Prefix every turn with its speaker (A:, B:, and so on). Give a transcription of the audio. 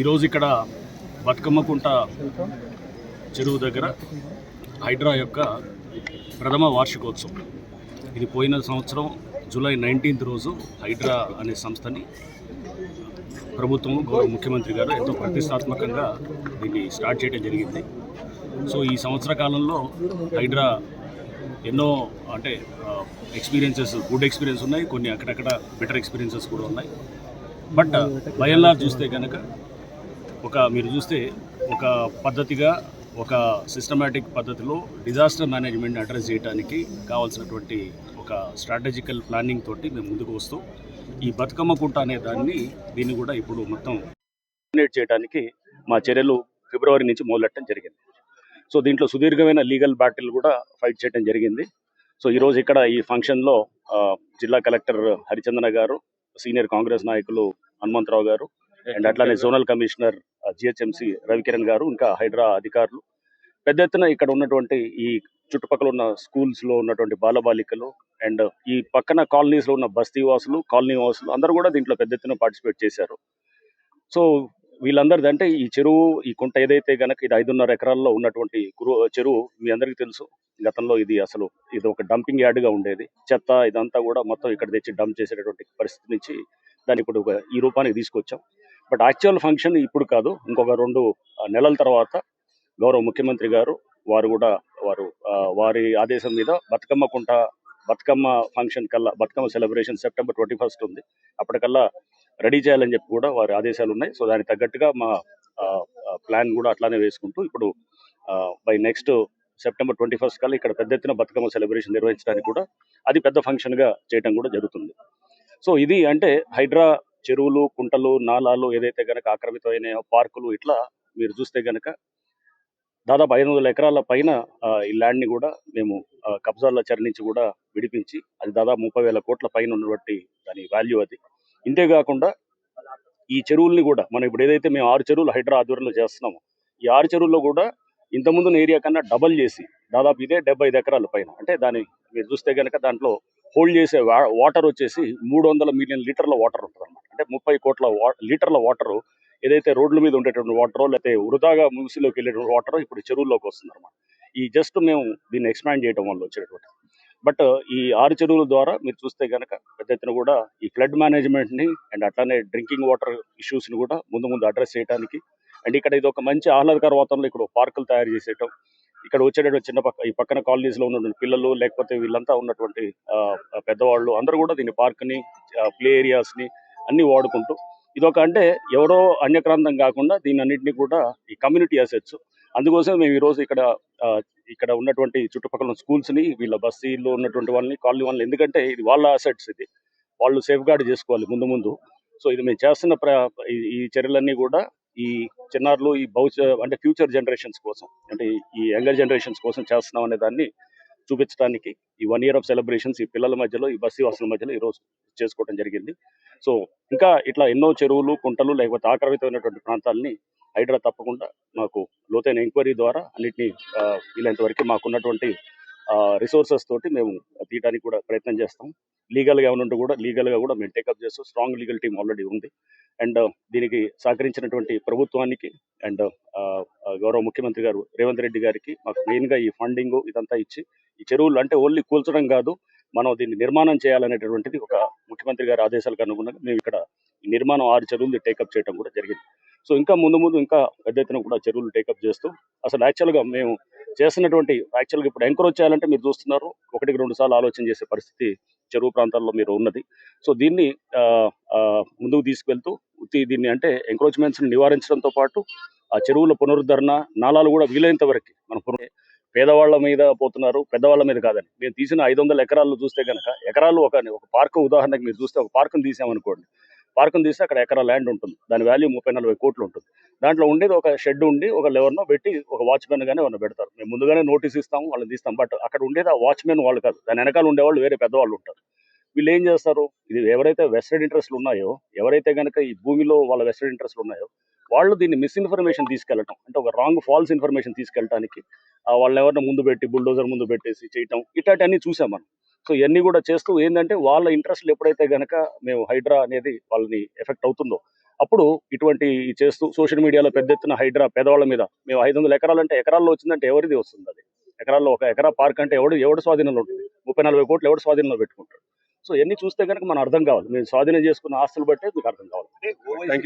A: ఈరోజు ఇక్కడ బతుకమ్మకుంట చెరువు దగ్గర హైడ్రా యొక్క ప్రథమ వార్షికోత్సవం. ఇది పోయిన సంవత్సరం జూలై నైన్టీన్త్ రోజు హైడ్రా అనే సంస్థని ప్రభుత్వం గౌరవ ముఖ్యమంత్రి గారు ఎంతో ప్రతిష్టాత్మకంగా దీన్ని స్టార్ట్ చేయడం జరిగింది. సో ఈ సంవత్సర కాలంలో హైడ్రా ఎన్నో అంటే ఎక్స్పీరియన్సెస్ గుడ్ ఎక్స్పీరియన్స్ ఉన్నాయి. కొన్ని అక్కడక్కడ బెటర్ ఎక్స్పీరియన్సెస్ కూడా ఉన్నాయి. బట్ బయల్లా చూస్తే కనుక ఒక మీరు చూస్తే ఒక పద్ధతిగా ఒక సిస్టమేటిక్ పద్ధతిలో డిజాస్టర్ మేనేజ్మెంట్ అడ్రస్ చేయడానికి కావాల్సినటువంటి ఒక స్ట్రాటజికల్ ప్లానింగ్ తోటి మేము ముందుకు వస్తూ ఈ బతుకమ్మ కుంట అనే దాన్ని దీన్ని కూడా ఇప్పుడు మొత్తం కోఆర్డినేట్ చేయడానికి మా చర్యలు ఫిబ్రవరి నుంచి మొదలెట్టడం జరిగింది. సో దీంట్లో సుదీర్ఘమైన లీగల్ బ్యాటిల్ కూడా ఫైట్ చేయడం జరిగింది. సో ఈరోజు ఇక్కడ ఈ ఫంక్షన్లో జిల్లా కలెక్టర్ హరిచందన గారు సీనియర్ కాంగ్రెస్ నాయకులు హనుమంతరావు గారు అండ్ అట్లానే జోనల్ కమిషనర్ జిహెచ్ఎంసి రవికిరణ్ గారు ఇంకా హైడ్రా అధికారులు. పెద్ద ఎత్తున ఇక్కడ ఉన్నటువంటి ఈ చుట్టుపక్కల ఉన్న స్కూల్స్లో ఉన్నటువంటి బాలబాలికలు అండ్ ఈ పక్కన కాలనీస్లో ఉన్న బస్తీ వాసులు కాలనీ వాసులు అందరూ కూడా దీంట్లో పెద్ద ఎత్తున పార్టిసిపేట్ చేశారు. సో వీళ్ళందరిది అంటే ఈ చెరువు ఈ కుంట ఏదైతే గనక ఇది ఐదున్నర ఎకరాల్లో ఉన్నటువంటి గురు చెరువు మీ అందరికీ తెలుసు. గతంలో ఇది అసలు ఇది ఒక డంపింగ్ యార్డ్గా ఉండేది. చెత్త ఇదంతా కూడా మొత్తం ఇక్కడ తెచ్చి డంప్ చేసేటటువంటి పరిస్థితి నుంచి దాన్ని ఇప్పుడు ఒక ఈ రూపానికి తీసుకొచ్చాం. బట్ యాక్చువల్ ఫంక్షన్ ఇప్పుడు కాదు. ఇంకొక రెండు నెలల తర్వాత గౌరవ ముఖ్యమంత్రి గారు వారు కూడా వారు ఆ, వారి ఆదేశం మీద బతుకమ్మ కుంట బతుకమ్మ ఫంక్షన్ కల్లా Bathukamma celebration September twenty first ఉంది. అప్పటికల్లా రెడీ చేయాలని చెప్పి కూడా వారి ఆదేశాలు ఉన్నాయి. సో దానికి తగ్గట్టుగా మా ప్లాన్ కూడా అట్లానే వేసుకుంటూ ఇప్పుడు by next September twenty first కల్లా ఇక్కడ పెద్ద ఎత్తున బతుకమ్మ సెలబ్రేషన్ నిర్వహించడానికి కూడా అది పెద్ద ఫంక్షన్గా చేయడం కూడా జరుగుతుంది. సో ఇది అంటే హైడ్రా చెరువులు కుంటలు నాలాలు ఏదైతే గనక ఆక్రమితమైన పార్కులు ఇట్లా మీరు చూస్తే గనక దాదాపు ఐదు వందల ఎకరాల పైన ఈ ల్యాండ్ని కూడా మేము కబ్జాల చరి నుంచి కూడా విడిపించి అది దాదాపు ముప్పై వేల కోట్ల పైన ఉన్నటువంటి దాని వాల్యూ అది. ఇంతే కాకుండా ఈ చెరువుల్ని కూడా మనం ఇప్పుడు ఏదైతే మేము ఆరు చెరువులు హైడ్రా ఆధ్వర్యంలో చేస్తున్నామో ఈ ఆరు చెరువుల్లో కూడా ఇంతకుముందు ఏరియా కన్నా డబల్ చేసి దాదాపు ఇదే డెబ్బై ఐదు ఎకరాల పైన అంటే దాని మీరు చూస్తే కనుక దాంట్లో హోల్డ్ చేసే వాటర్ వచ్చేసి మూడు వందల మిలియన్ లీటర్ల వాటర్ ఉంటుంది అంటే ముప్పై కోట్ల లీటర్ల వాటర్ ఏదైతే రోడ్ల మీద ఉండేటువంటి వాటర్ లేకపోతే వృధాగా మూసిలోకి వెళ్ళేటువంటి వాటర్ ఇప్పుడు చెరువుల్లోకి వస్తుంది అనమాట ఈ జస్ట్ మేము దీన్ని ఎక్స్పాండ్ చేయడం వల్ల వచ్చేటువంటి బట్ ఈ ఆరు చెరువుల ద్వారా మీరు చూస్తే కనుక పెద్ద ఎత్తున కూడా ఈ ఫ్లడ్ మేనేజ్మెంట్ని అండ్ అట్లానే డ్రింకింగ్ వాటర్ ఇష్యూస్ని కూడా ముందు ముందు అడ్రస్ చేయడానికి అండ్ ఇక్కడ ఇది ఒక మంచి ఆహ్లాదకర వాతావరణంలో ఇక్కడ పార్కులు తయారు చేసేయటం. ఇక్కడ వచ్చేటటువంటి చిన్న పక్క ఈ పక్కన కాలనీస్లో ఉన్నటువంటి పిల్లలు లేకపోతే వీళ్ళంతా ఉన్నటువంటి ఆ, పెద్దవాళ్ళు అందరూ కూడా దీని పార్క్ని ప్లే ఏరియాస్ని అన్ని వాడుకుంటూ ఇదొక అంటే ఎవరో అన్యక్రాంతం కాకుండా దీని అన్నింటినీ కూడా ఈ కమ్యూనిటీ అసెట్స్. అందుకోసం మేము ఈ రోజు ఇక్కడ ఇక్కడ ఉన్నటువంటి చుట్టుపక్కల స్కూల్స్ని వీళ్ళ బస్తీల్లో ఉన్నటువంటి వాళ్ళని కాలనీ వాళ్ళని ఎందుకంటే ఇది వాళ్ళ అసెట్స్ ఇది. వాళ్ళు సేఫ్ గార్డ్ చేసుకోవాలి ముందు ముందు. సో ఇది మేము చేస్తున్న ప్ర ఈ- ఈ చర్యలన్నీ కూడా ఈ చిన్నారులు ఈ భవిష్య అంటే ఫ్యూచర్ జనరేషన్స్ కోసం అంటే ఈ యంగర్ జనరేషన్స్ కోసం చేస్తున్నాం అనే దాన్ని చూపించడానికి ఈ వన్ ఇయర్ ఆఫ్ సెలబ్రేషన్స్ ఈ పిల్లల మధ్యలో ఈ బస్సు వాసుల మధ్యలో ఈ రోజు చేసుకోవడం జరిగింది. సో ఇంకా ఇట్లా ఎన్నో చెరువులు కుంటలు లేకపోతే ఆక్రమితమైనటువంటి ప్రాంతాలని హైడ్రా తప్పకుండా మాకు లోతైన ఎంక్వైరీ ద్వారా అన్నిటినీ ఆ, వీలైనంత వరకు మాకున్నటువంటి రిసోర్సెస్ తోటి మేము తీయడానికి కూడా ప్రయత్నం చేస్తాం. లీగల్గా ఏమైనా కూడా లీగల్గా కూడా మేము టేకప్ చేస్తాం. స్ట్రాంగ్ లీగల్ టీం ఆల్రెడీ ఉంది. అండ్ uh, దీనికి సహకరించినటువంటి ప్రభుత్వానికి అండ్ uh, గౌరవ ముఖ్యమంత్రి గారు రేవంత్ రెడ్డి గారికి మాకు మెయిన్గా ఈ ఫండింగ్ ఇదంతా ఇచ్చి ఈ చెరువులు అంటే ఓన్లీ కూల్చడం కాదు మనం దీన్ని నిర్మాణం చేయాలనేటటువంటిది ఒక ముఖ్యమంత్రి గారి ఆదేశాలకు అనుగుణంగా మేము ఇక్కడ ఈ నిర్మాణం ఆరు చెరువులు టేకప్ చేయడం కూడా జరిగింది. సో ఇంకా ముందు ముందు ఇంకా పెద్ద ఎత్తున కూడా చెరువులు టేకప్ చేస్తూ అసలు యాక్చువల్గా మేము చేస్తున్నటువంటి యాక్చువల్గా ఇప్పుడు ఎంకరేజ్ చేయాలంటే మీరు చూస్తున్నారు. ఒకటికి రెండు సార్లు ఆలోచన చేసే పరిస్థితి చెరువు ప్రాంతాల్లో మీరు ఉన్నది. సో దీన్ని ఆ, ముందుకు తీసుకెళ్తూ ఉత్తి దీన్ని అంటే ఎంక్రోచ్మెంట్స్ నివారించడంతో పాటు ఆ చెరువుల పునరుద్ధరణ నాళాలు కూడా వీలైనంత వరకు మన పేదవాళ్ళ మీద పోతున్నారు. పెద్దవాళ్ళ మీద కాదని మేము తీసిన ఐదు వందల ఎకరాలు చూస్తే కనుక ఎకరాలు ఒక ఒక పార్క్ ఉదాహరణకి మీరు చూస్తే ఒక పార్కును తీసామనుకోండి. పార్కును తీస్తే అక్కడ ఎకరా ల్యాండ్ ఉంటుంది. దాని వాల్యూ ముప్పై నలభై కోట్లు ఉంటుంది. దాంట్లో ఉండేది ఒక షెడ్ ఉండి ఒక లెవర్నో పెట్టి ఒక వాచ్మెన్ గానే ఎవరిని పెడతారు. మేము ముందుగానే నోటీస్ ఇస్తాము వాళ్ళని తీస్తాం. బట్ అక్కడ ఉండేది ఆ వాచ్మెన్ వాళ్ళు కాదు. దాని వెనకాల ఉండేవాళ్ళు వేరే పెద్దవాళ్ళు ఉంటారు. వీళ్ళు ఏం చేస్తారు? ఇది ఎవరైతే వెస్టెడ్ ఇంట్రెస్ట్లు ఉన్నాయో ఎవరైతే కనుక ఈ భూమిలో వాళ్ళ వెస్టెడ్ ఇంట్రెస్ట్లు ఉన్నాయో వాళ్ళు దీన్ని మిస్ఇన్ఫర్మేషన్ తీసుకెళ్ళటం. అంటే ఒక రాంగ్ ఫాల్స్ ఇన్ఫర్మేషన్ తీసుకెళ్ళడానికి వాళ్ళని ఎవరిని ముందు పెట్టి బుల్డోజర్ ముందు పెట్టేసి చేయటం ఇట్లాంటివన్నీ చూసాం మనం. సో ఇవన్నీ కూడా చేస్తూ ఏంటంటే వాళ్ళ ఇంట్రెస్ట్లు ఎప్పుడైతే గనక మేము హైడ్రా అనేది వాళ్ళని ఎఫెక్ట్ అవుతుందో అప్పుడు ఇటువంటి చేస్తూ సోషల్ మీడియాలో పెద్ద ఎత్తున హైడ్రా పేదవాళ్ళ మీద మేము ఐదు వందల ఎకరాలంటే ఎకరాల్లో వచ్చిందంటే ఎవరిది వస్తుంది అది? ఎకరాల్లో ఒక ఎకరా పార్క్ అంటే ఎవడు ఎవడు స్వాధీనంలో ఉంటుంది? ముప్పై నలభై కోట్లు ఎవడు స్వాధీనంలో పెట్టుకుంటాడు? సో ఇవన్నీ చూస్తే కనుక మనం అర్థం కావాలి. మేము స్వాధీనం చేసుకున్న ఆస్తులు బట్టే మీకు అర్థం కావాలి. థ్యాంక్